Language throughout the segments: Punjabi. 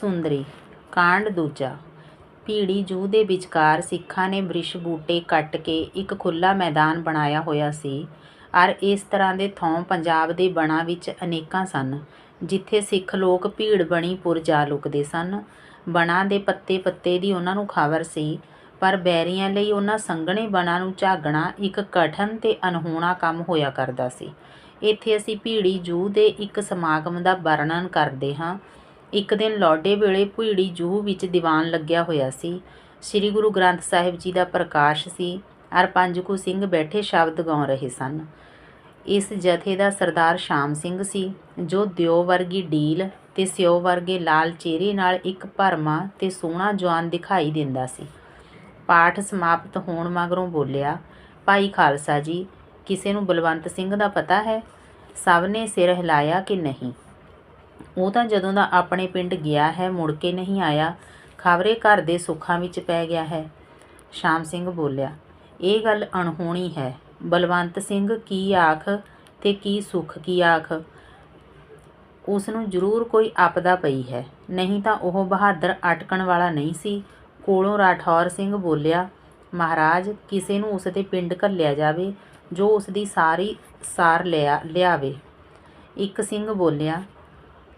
ਸੁੰਦਰੀ, ਕਾਂਡ ਦੂਜਾ। ਭੀੜੀ ਜੂਹ ਦੇ ਵਿਚਕਾਰ ਸਿੱਖਾਂ ਨੇ ਬ੍ਰਿਸ਼ ਬੂਟੇ ਕੱਟ ਕੇ ਇੱਕ ਖੁੱਲ੍ਹਾ ਮੈਦਾਨ ਬਣਾਇਆ ਹੋਇਆ ਸੀ। ਅਰ ਇਸ ਤਰ੍ਹਾਂ ਦੇ ਥਾਂ ਪੰਜਾਬ ਦੇ ਬਣਾਂ ਵਿੱਚ ਅਨੇਕਾਂ ਸਨ, ਜਿੱਥੇ ਸਿੱਖ ਲੋਕ ਭੀੜ ਬਣੀ ਪੁਰ ਜਾ ਲੁਕਦੇ ਸਨ। ਬਣਾਂ ਦੇ ਪੱਤੇ ਪੱਤੇ ਦੀ ਉਹਨਾਂ ਨੂੰ ਖ਼ਬਰ ਸੀ, ਪਰ ਬੈਰੀਆਂ ਲਈ ਉਹਨਾਂ ਸੰਘਣੇ ਬਣਾਂ ਨੂੰ ਝਾਗਣਾ ਇੱਕ ਕਠਨ ਤੇ ਅਨਹੋਣਾ ਕੰਮ ਹੋਇਆ ਕਰਦਾ ਸੀ। ਇੱਥੇ ਅਸੀਂ ਭੀੜੀ ਜੂ ਦੇ ਇੱਕ ਸਮਾਗਮ ਦਾ ਵਰਣਨ ਕਰਦੇ ਹਾਂ। ਇੱਕ ਦਿਨ ਲੋਡੇ ਵੇਲੇ ਭੀੜੀ ਜੂਹ ਵਿੱਚ ਦੀਵਾਨ ਲੱਗਿਆ ਹੋਇਆ ਸੀ। ਸ੍ਰੀ ਗੁਰੂ ਗ੍ਰੰਥ ਸਾਹਿਬ ਜੀ ਦਾ ਪ੍ਰਕਾਸ਼ ਸੀ। ਅਰ ਪੰਜਕੂ ਸਿੰਘ ਬੈਠੇ ਸ਼ਬਦ ਗਾਉ ਰਹੇ ਸਨ। ਇਸ ਜਥੇ ਦਾ ਸਰਦਾਰ ਸ਼ਾਮ ਸਿੰਘ ਸੀ, ਜੋ ਦਿਓ ਵਰਗੀ ਡੀਲ ਤੇ ਸਿਓ ਵਰਗੇ ਲਾਲ ਚਿਹਰੇ ਨਾਲ ਇੱਕ ਭਰਮਾ ਤੇ ਸੋਹਣਾ ਜਵਾਨ ਦਿਖਾਈ ਦਿੰਦਾ ਸੀ। ਪਾਠ ਸਮਾਪਤ ਹੋਣ ਮਗਰੋਂ ਬੋਲਿਆ, ਭਾਈ ਖਾਲਸਾ ਜੀ, ਕਿਸੇ ਨੂੰ ਬਲਵੰਤ ਸਿੰਘ ਦਾ ਪਤਾ ਹੈ? ਸਭ ਨੇ ਸਿਰ ਹਿਲਾਇਆ ਕਿ ਨਹੀਂ? ਉਹ ਤਾਂ ਜਦੋਂ ਦਾ ਆਪਣੇ ਪਿੰਡ ਗਿਆ ਹੈ, ਮੁੜ ਕੇ ਨਹੀਂ ਆਇਆ, ਖਬਰੇ ਘਰ ਦੇ ਸੁੱਖਾਂ ਵਿੱਚ ਪੈ ਗਿਆ ਹੈ। ਸ਼ਾਮ ਸਿੰਘ ਬੋਲਿਆ, ਇਹ ਗੱਲ ਅਣਹੋਣੀ ਹੈ। ਬਲਵੰਤ ਸਿੰਘ ਕੀ ਆਖ ਤੇ ਕੀ ਸੁੱਖ, ਕੀ ਆਖ? ਉਸ ਨੂੰ ਜ਼ਰੂਰ ਕੋਈ ਆਪਦਾ ਪਈ ਹੈ। ਨਹੀਂ ਤਾਂ ਉਹ ਬਹਾਦਰ ਅਟਕਣ ਵਾਲਾ ਨਹੀਂ ਸੀ। ਕੋਲੋਂ ਰਾਠੌਰ ਸਿੰਘ ਬੋਲਿਆ, ਮਹਾਰਾਜ, ਕਿਸੇ ਨੂੰ ਉਸ ਦੇ ਪਿੰਡ ਘੱਲਿਆ ਜਾਵੇ, ਜੋ ਉਸ ਦੀ ਸਾਰੀ ਸਾਰ ਲਿਆ, ਲਿਆਵੇ। ਇੱਕ ਸਿੰਘ ਬੋਲਿਆ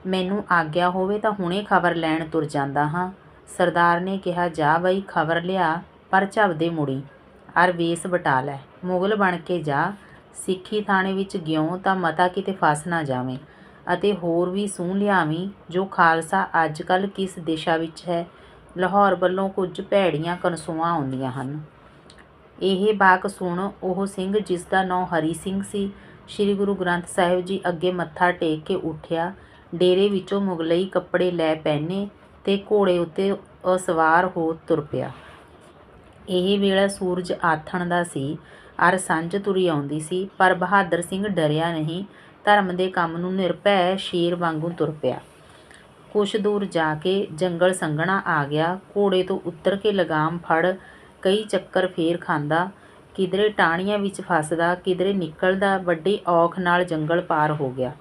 ਮੈਨੂੰ ਆਗਿਆ ਹੋਵੇ ਤਾਂ ਹੁਣੇ ਖਬਰ ਲੈਣ ਤੁਰ ਜਾਂਦਾ ਹਾਂ। ਸਰਦਾਰ ਨੇ ਕਿਹਾ, ਜਾ ਬਈ, ਖਬਰ ਲਿਆ, ਪਰ ਝਬਦੇ ਮੁੜੀ। ਅਰ ਵੇਸ ਬਟਾ ਲੈ। ਮੁਗਲ ਬਣ ਕੇ ਜਾ। ਸਿੱਖੀ ਥਾਣੇ ਵਿੱਚ ਗਿਉ ਤਾਂ ਮਤਾ ਕਿਤੇ ਫਸ ਨਾ ਜਾਵੇਂ। ਅਤੇ ਹੋਰ ਵੀ ਸੂਹ ਲਿਆਵੀਂ, ਜੋ ਖਾਲਸਾ ਅੱਜ ਕੱਲ੍ਹ ਕਿਸ ਦਿਸ਼ਾ ਵਿੱਚ ਹੈ। ਲਾਹੌਰ ਵੱਲੋਂ ਕੁਝ ਭੈੜੀਆਂ ਕਨਸੂਆਂ ਆਉਂਦੀਆਂ ਹਨ। ਇਹ ਬਾਕ ਸੁਣ ਉਹ ਸਿੰਘ ਜਿਸ ਦਾ ਨਾਂ ਹਰੀ ਸਿੰਘ ਸੀ, ਸ੍ਰੀ ਗੁਰੂ ਗ੍ਰੰਥ ਸਾਹਿਬ ਜੀ ਅੱਗੇ ਮੱਥਾ ਟੇਕ ਕੇ ਉੱਠਿਆ। ਡੇਰੇ ਵਿੱਚੋਂ ਮੁਗਲਈ ਕੱਪੜੇ ਲੈ ਪਹਿਨੇ ਤੇ ਘੋੜੇ ਉੱਤੇ ਅਸਵਾਰ ਹੋ ਤੁਰ ਪਿਆ। ਇਹ ਵੇਲਾ ਸੂਰਜ ਆਥਣ ਦਾ ਸੀ, ਅਰ ਸੰਝ ਤੁਰੀ ਆਉਂਦੀ ਸੀ, ਪਰ ਬਹਾਦਰ ਸਿੰਘ ਡਰਿਆ ਨਹੀਂ, ਧਰਮ ਦੇ ਕੰਮ ਨੂੰ ਨਿਰਭੈ ਸ਼ੇਰ ਵਾਂਗੂੰ ਤੁਰ ਪਿਆ। ਕੁਛ ਦੂਰ ਜਾ ਕੇ ਜੰਗਲ ਸੰਘਣਾ ਆ ਗਿਆ, ਘੋੜੇ ਤੋਂ ਉਤਰ ਕੇ ਲਗਾਮ ਫੜ, ਕਈ ਚੱਕਰ ਫੇਰ ਖਾਂਦਾ, ਕਿਧਰੇ ਟਾਹਣੀਆਂ ਵਿੱਚ ਫਸਦਾ, ਕਿਧਰੇ ਨਿਕਲਦਾ, ਵੱਡੀ ਔਖ ਨਾਲ ਜੰਗਲ ਪਾਰ ਹੋ ਗਿਆ।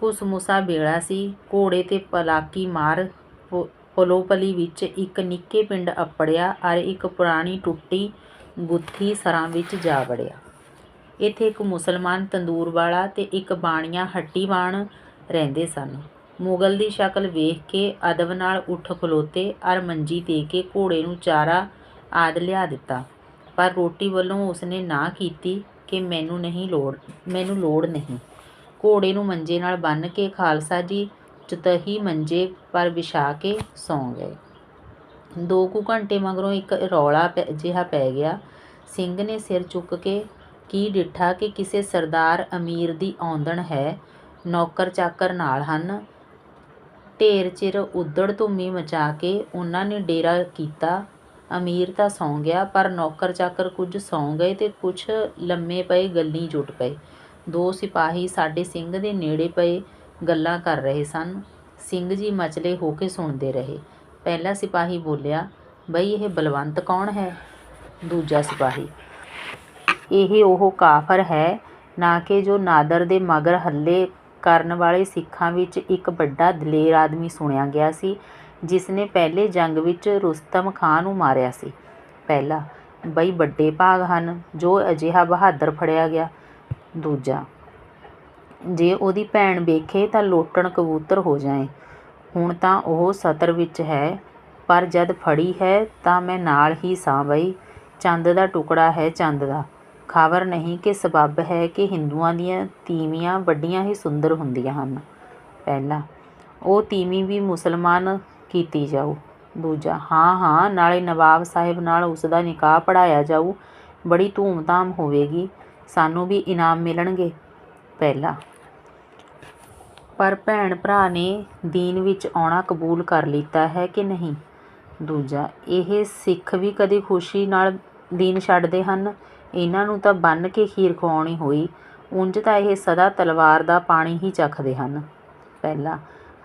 ਕੁਸਮੁਸਾ ਵੇਲਾ ਸੀ। ਘੋੜੇ ਤੇ ਪਲਾਕੀ ਮਾਰ ਪਲੋਪਲੀ ਵਿੱਚ ਇੱਕ ਨਿੱਕੇ ਪਿੰਡ ਅੱਪੜਿਆ, ਅਰ ਇੱਕ ਪੁਰਾਣੀ ਟੁੱਟੀ ਗੁੱਥੀ ਸਰਾਂ ਵਿੱਚ ਜਾ ਵੜਿਆ। ਇੱਥੇ ਇੱਕ ਮੁਸਲਮਾਨ ਤੰਦੂਰ ਵਾਲਾ ਤੇ ਇੱਕ ਬਾਣੀਆ ਹੱਟੀਬਾਣ ਰਹਿੰਦੇ ਸਨ। ਮੁਗਲ ਦੀ ਸ਼ਕਲ ਵੇਖ ਕੇ ਅਦਬ ਨਾਲ ਉੱਠ ਖਲੋਤੇ, ਅਰ ਮੰਜੀ ਦੇ ਕੇ ਘੋੜੇ ਨੂੰ ਚਾਰਾ ਆਦਿ ਲਿਆ ਦਿੱਤਾ। ਪਰ ਰੋਟੀ ਵੱਲੋਂ ਉਸਨੇ ਨਾ ਕੀਤੀ ਕਿ ਮੈਨੂੰ ਨਹੀਂ ਲੋੜ, ਮੈਨੂੰ ਲੋੜ ਨਹੀਂ। ਘੋੜੇ ਨੂੰ ਮੰਜੇ ਨਾਲ ਬੰਨ੍ਹ ਕੇ ਖਾਲਸਾ ਜੀ ਚਤਹੀ ਮੰਜੇ ਪਰ ਵਿਛਾ ਕੇ ਸੌਂ ਗਏ। ਦੋ ਕੁ ਘੰਟੇ ਮਗਰੋਂ ਇੱਕ ਰੌਲਾ ਜਿਹਾ ਪੈ ਗਿਆ। ਸਿੰਘ ਨੇ ਸਿਰ ਚੁੱਕ ਕੇ ਕੀ ਡਿੱਠਾ ਕਿ ਕਿਸੇ ਸਰਦਾਰ ਅਮੀਰ ਦੀ ਆਉਂਦਣ ਹੈ। ਨੌਕਰ ਚਾਕਰ ਨਾਲ ਹਨ। ਢੇਰ ਚਿਰ ਉਦੜ ਧੁੰਮੀ ਮਚਾ ਕੇ ਉਹਨਾਂ ਨੇ ਡੇਰਾ ਕੀਤਾ। ਅਮੀਰ ਤਾਂ ਸੌਂ ਗਿਆ, ਪਰ ਨੌਕਰ ਚਾਕਰ ਕੁਝ ਸੌਂ ਗਏ ਤੇ ਕੁਝ ਲੰਮੇ ਪਏ ਗੱਲੀ ਜੁਟ ਪਏ। ਦੋ ਸਿਪਾਹੀ ਸਾਡੇ ਸਿੰਘ ਦੇ ਨੇੜੇ ਪਏ ਗੱਲਾਂ ਕਰ ਰਹੇ ਸਨ। ਸਿੰਘ ਜੀ ਮਚਲੇ ਹੋ ਕੇ ਸੁਣਦੇ ਰਹੇ। ਪਹਿਲਾ ਸਿਪਾਹੀ ਬੋਲਿਆ, ਬਈ, ਇਹ ਬਲਵੰਤ ਕੌਣ ਹੈ? ਦੂਜਾ ਸਿਪਾਹੀ, ਇਹ ਉਹ ਕਾਫਰ ਹੈ, ਨਾ ਕਿ ਜੋ ਨਾਦਰ ਦੇ ਮਗਰ ਹੱਲੇ ਕਰਨ ਵਾਲੇ ਸਿੱਖਾਂ ਵਿੱਚ ਇੱਕ ਵੱਡਾ ਦਲੇਰ ਆਦਮੀ ਸੁਣਿਆ ਗਿਆ ਸੀ ਜਿਸ ਨੇ ਪਹਿਲੇ ਜੰਗ ਵਿੱਚ ਰੁਸਤਮ ਖਾਂ ਨੂੰ ਮਾਰਿਆ ਸੀ। ਪਹਿਲਾ, ਬਈ, ਵੱਡੇ ਭਾਗ ਹਨ, ਜੋ ਅਜਿਹਾ ਬਹਾਦਰ ਫੜਿਆ ਗਿਆ। ਦੂਜਾ। ਜੇ ਉਹਦੀ ਭੈਣ ਵੇਖੇ ਤਾਂ ਲੋਟਣ ਕਬੂਤਰ ਹੋ ਜਾਏ। ਹੁਣ ਤਾਂ ਉਹ ਸਤਰ ਵਿੱਚ ਹੈ, ਪਰ ਜਦ ਫੜੀ ਹੈ ਤਾਂ ਮੈਂ ਨਾਲ ਹੀ ਸਾਂ ਬਈ। ਚੰਦ ਦਾ ਟੁਕੜਾ ਹੈ ਚੰਦ ਦਾ। ਖਬਰ ਨਹੀਂ ਕਿ ਸਬੱਬ ਹੈ ਕਿ ਹਿੰਦੂਆਂ ਦੀਆਂ ਤੀਵੀਆਂ ਵੱਡੀਆਂ ਹੀ ਸੁੰਦਰ ਹੁੰਦੀਆਂ ਹਨ। ਪਹਿਲਾ, ਉਹ ਤੀਵੀਂ ਵੀ ਮੁਸਲਮਾਨ ਕੀਤੀ ਜਾਊ। ਦੂਜਾ, ਹਾਂ ਹਾਂ, ਨਾਲੇ ਨਵਾਬ ਸਾਹਿਬ ਨਾਲ ਉਸ ਦਾ ਨਿਕਾਹ ਪੜਾਇਆ ਜਾਊ। ਬੜੀ ਧੂਮ-ਧਾਮ ਹੋਵੇਗੀ। ਸਾਨੂੰ ਵੀ ਇਨਾਮ ਮਿਲਣਗੇ ਪਹਿਲਾ। ਪਰ ਭੈਣ ਭਰਾ ਨੇ ਦੀਨ ਵਿੱਚ ਆਉਣਾ ਕਬੂਲ ਕਰ ਲਿੱਤਾ ਹੈ ਕਿ ਨਹੀਂ? ਦੂਜਾ, ਇਹ ਸਿੱਖ ਵੀ ਕਦੀ ਖੁਸ਼ੀ ਨਾਲ ਦੀਨ ਛੱਡਦੇ ਹਨ? ਇਹਨਾਂ ਨੂੰ ਤਾਂ ਬੰਨ ਕੇ ਖੀਰ ਖਵਾਉਣੀ ਹੋਈ, ਉਂਝ ਤਾਂ ਇਹ ਸਦਾ ਤਲਵਾਰ ਦਾ ਪਾਣੀ ਹੀ ਚੱਖਦੇ ਹਨ। ਪਹਿਲਾ,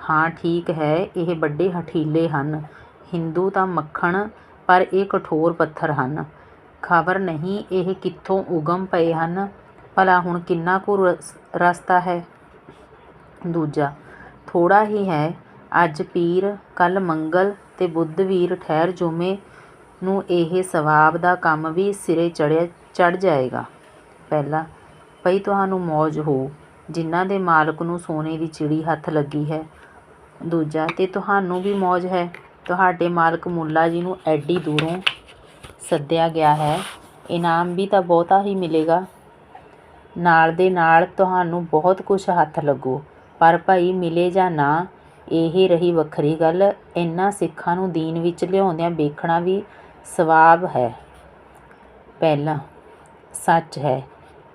ਹਾਂ ਠੀਕ ਹੈ, ਇਹ ਵੱਡੇ ਹਠੀਲੇ ਹਨ। ਹਿੰਦੂ ਤਾਂ ਮੱਖਣ, ਪਰ ਇਹ ਕਠੋਰ ਪੱਥਰ ਹਨ। ਖਬਰ ਨਹੀਂ, ਇਹ ਕਿੱਥੋਂ ਉਗਮ ਪਏ ਹਨ? ਭਲਾ ਹੁਣ ਕਿੰਨਾ ਕੁ ਰਸਤਾ ਹੈ? ਦੂਜਾ, ਥੋੜ੍ਹਾ ਹੀ ਹੈ। ਅੱਜ ਪੀਰ, ਕੱਲ੍ਹ ਮੰਗਲ ਤੇ ਬੁੱਧਵੀਰ ਠਹਿਰ ਜੁਮੇ ਨੂੰ ਇਹ ਸਵਾਬ ਦਾ ਕੰਮ ਵੀ ਸਿਰੇ ਚੜ੍ਹਿਆ ਚੜ੍ਹ ਜਾਏਗਾ। ਪਹਿਲਾ, ਭਈ ਤੁਹਾਨੂੰ ਮੌਜ ਹੋ, ਜਿਨ੍ਹਾਂ ਦੇ ਮਾਲਕ ਨੂੰ ਸੋਨੇ ਦੀ ਚਿੜੀ ਹੱਥ ਲੱਗੀ ਹੈ। ਦੂਜਾ, ਤੇ ਤੁਹਾਨੂੰ ਵੀ ਮੌਜ ਹੈ। ਤੁਹਾਡੇ ਮਾਲਕ ਮੁੱਲਾ ਜੀ ਨੂੰ ਐਡੀ ਦੂਰੋਂ ਸੱਦਿਆ ਗਿਆ ਹੈ। ਇਨਾਮ ਵੀ ਤਾਂ ਬਹੁਤਾ ਹੀ ਮਿਲੇਗਾ। ਨਾਲ ਦੇ ਨਾਲ ਤੁਹਾਨੂੰ ਬਹੁਤ ਕੁਝ ਹੱਥ ਲੱਗੂ। ਪਰ ਭਾਈ, ਮਿਲੇ ਜਾਂ ਨਾ, ਇਹ ਰਹੀ ਵੱਖਰੀ ਗੱਲ। ਇਹਨਾਂ ਸਿੱਖਾਂ ਨੂੰ ਦੀਨ ਵਿੱਚ ਲਿਆਉਂਦਿਆਂ ਵੇਖਣਾ ਵੀ ਸਵਾਬ ਹੈ। ਪਹਿਲਾ, ਸੱਚ ਹੈ।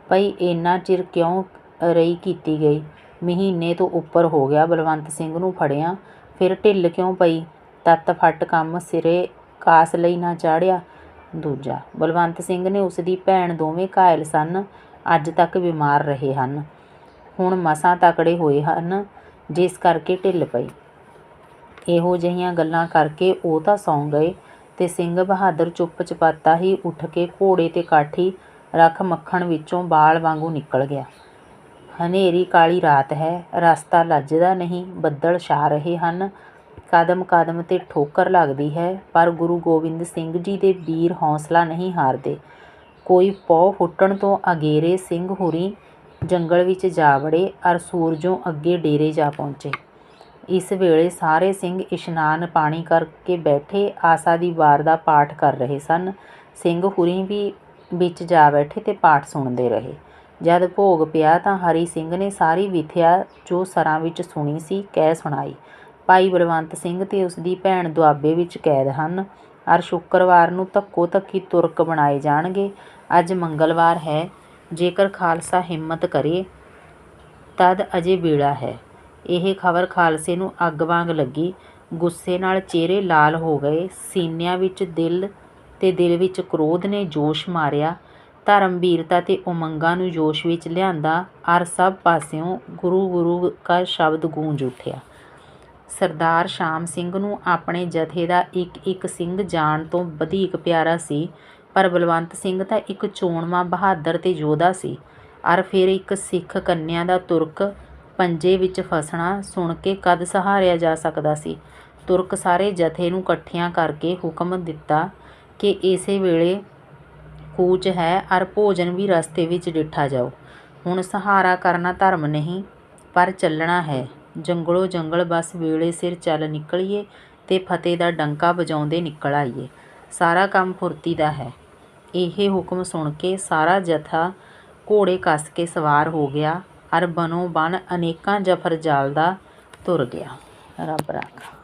ਭਈ ਇੰਨਾ ਚਿਰ ਕਿਉਂ ਰਹੀ ਕੀਤੀ ਗਈ? ਮਹੀਨੇ ਤੋਂ ਉੱਪਰ ਹੋ ਗਿਆ ਬਲਵੰਤ ਸਿੰਘ ਨੂੰ ਫੜਿਆ। ਫਿਰ ਢਿੱਲ ਕਿਉਂ ਪਈ? ਤੱਤ ਫੱਟ ਕੰਮ ਸਿਰੇ ਕਾਸ ਲਈ ਨਾ ਚਾੜਿਆ। ਦੂਜਾ। ਬਲਵੰਤ ਸਿੰਘ ਨੇ ਉਸ ਦੀ ਭੈਣ ਦੋਵੇਂ ਘਾਇਲ ਸਨ। ਅੱਜ ਤੱਕ ਬਿਮਾਰ ਰਹੇ ਹਨ। ਹੁਣ ਮਸਾਂ ਤਕੜੇ ਹੋਏ ਹਨ, ਜਿਸ ਕਰਕੇ ਢਿੱਲ ਪਈ। ਇਹੋ ਜਿਹੀਆਂ ਗੱਲਾਂ ਕਰਕੇ ਉਹ ਤਾਂ ਸੌਂ ਗਏ ਤੇ ਸਿੰਘ ਬਹਾਦਰ ਚੁੱਪ ਚਪਾਤਾ ਹੀ ਉੱਠ ਕੇ ਘੋੜੇ ਤੇ ਕਾਠੀ ਰੱਖ ਮੱਖਣ ਵਿੱਚੋਂ ਬਾਲ ਵਾਂਗੂ ਨਿਕਲ ਗਿਆ। ਹਨੇਰੀ ਕਾਲੀ ਰਾਤ ਹੈ, ਰਸਤਾ ਲੱਜਦਾ ਨਹੀਂ, ਬੱਦਲ ਛਾ ਰਹੇ ਹਨ। ਕਦਮ ਕਦਮ ਤੇ ਠੋਕਰ ਲੱਗਦੀ ਹੈ, ਪਰ ਗੁਰੂ ਗੋਬਿੰਦ ਸਿੰਘ ਜੀ ਦੇ ਵੀਰ ਹੌਸਲਾ ਨਹੀਂ ਹਾਰਦੇ। ਕੋਈ ਪੌ ਫੁੱਟਣ ਤੋਂ ਅਗੇਰੇ ਸਿੰਘ ਹੁਰੀ ਜੰਗਲ ਵਿੱਚ ਜਾ ਵੜੇ ਅਰ ਸੂਰਜੋਂ ਅੱਗੇ ਡੇਰੇ ਜਾ ਪਹੁੰਚੇ। ਇਸ ਵੇਲੇ ਸਾਰੇ ਸਿੰਘ ਇਸ਼ਨਾਨ ਪਾਣੀ ਕਰਕੇ ਬੈਠੇ, ਆਸਾ ਦੀ ਵਾਰ ਦਾ ਪਾਠ ਕਰ ਰਹੇ ਸਨ। ਸਿੰਘ ਹੁਰੀ ਵੀ ਵਿੱਚ ਜਾ ਬੈਠੇ ਤੇ ਪਾਠ ਸੁਣਦੇ ਰਹੇ। ਜਦ ਭੋਗ ਪਿਆ ਤਾਂ ਹਰੀ ਸਿੰਘ ਨੇ ਸਾਰੀ ਵਿਥਿਆ ਜੋ ਸਰਾਂ ਵਿੱਚ ਸੁਣੀ ਸੀ, ਕਹਿ ਸੁਣਾਈ ਭਾਈ ਬਲਵੰਤ ਸਿੰਘ ਤੇ ਉਸ ਦੀ ਭੈਣ ਦੁਆਬੇ ਵਿੱਚ ਕੈਦ ਹਨ। ਅਰ ਸ਼ੁੱਕਰਵਾਰ ਨੂੰ ਧੱਕੋ ਧੱਕੀ ਤੁਰਕ ਬਣਾਏ ਜਾਣਗੇ। ਅੱਜ ਮੰਗਲਵਾਰ ਹੈ। ਜੇਕਰ ਖਾਲਸਾ ਹਿੰਮਤ ਕਰੇ, ਤਦ ਅਜੇ ਵੇਲਾ ਹੈ। ਇਹ ਖਬਰ ਖਾਲਸੇ ਨੂੰ ਅੱਗ ਵਾਂਗ ਲੱਗੀ। ਗੁੱਸੇ ਨਾਲ ਚਿਹਰੇ ਲਾਲ ਹੋ ਗਏ। ਸੀਨਿਆਂ ਵਿੱਚ ਦਿਲ ਤੇ ਦਿਲ ਵਿੱਚ ਕ੍ਰੋਧ ਨੇ ਜੋਸ਼ ਮਾਰਿਆ। ਧਰਮ, ਵੀਰਤਾ ਤੇ ਉਮੰਗਾਂ ਨੂੰ ਜੋਸ਼ ਵਿੱਚ ਲਿਆਂਦਾ। ਅਰ ਸਭ ਪਾਸਿਓਂ ਗੁਰੂ ਗੁਰੂ ਕਾ ਸ਼ਬਦ ਗੂੰਜ ਉੱਠਿਆ। ਸਰਦਾਰ ਸ਼ਾਮ ਸਿੰਘ ਨੂੰ ਆਪਣੇ ਜਥੇ ਦਾ ਇੱਕ ਇੱਕ ਸਿੰਘ ਜਾਣ ਤੋਂ ਵਧੀਕ ਪਿਆਰਾ ਸੀ, ਪਰ ਬਲਵੰਤ ਸਿੰਘ ਤਾਂ ਇੱਕ ਚੋਣਵਾਂ ਬਹਾਦਰ ਤੇ ਯੋਧਾ ਸੀ। ਅਰ ਫਿਰ ਇੱਕ ਸਿੱਖ ਕੰਨਿਆ ਦਾ ਤੁਰਕ ਪੰਜੇ ਵਿੱਚ ਫਸਣਾ ਸੁਣ ਕੇ ਕਦ ਸਹਾਰਿਆ ਜਾ ਸਕਦਾ ਸੀ। ਤੁਰਕ ਸਾਰੇ ਜਥੇ ਨੂੰ ਇਕੱਠਿਆਂ ਕਰਕੇ ਹੁਕਮ ਦਿੱਤਾ ਕਿ ਇਸੇ ਵੇਲੇ ਕੂਚ ਹੈ, ਅਰ ਭੋਜਨ ਵੀ ਰਸਤੇ ਵਿੱਚ ਡਿੱਠਾ ਜਾਓ। ਹੁਣ ਸਹਾਰਾ ਕਰਨਾ ਧਰਮ ਨਹੀਂ, ਪਰ ਚੱਲਣਾ ਹੈ। ਜੰਗਲੋਂ ਜੰਗਲ ਬਸ ਵੇਲੇ ਸਿਰ ਚੱਲ ਨਿਕਲੀਏ ਤੇ ਫਤਿਹ ਦਾ ਡੰਕਾ ਵਜਾਉਂਦੇ ਨਿਕਲ ਆਈਏ। ਸਾਰਾ ਕੰਮ ਫੁਰਤੀ ਦਾ ਹੈ। ਇਹ ਹੁਕਮ ਸੁਣ ਕੇ ਸਾਰਾ ਜਥਾ ਘੋੜੇ ਕੱਸ ਕੇ ਸਵਾਰ ਹੋ ਗਿਆ ਅਰ ਬਨੋ ਬਨ ਅਨੇਕਾਂ ਜਫਰ ਜਾਲਦਾ ਤੁਰ ਗਿਆ। ਰੱਬ ਰਾਖਾ।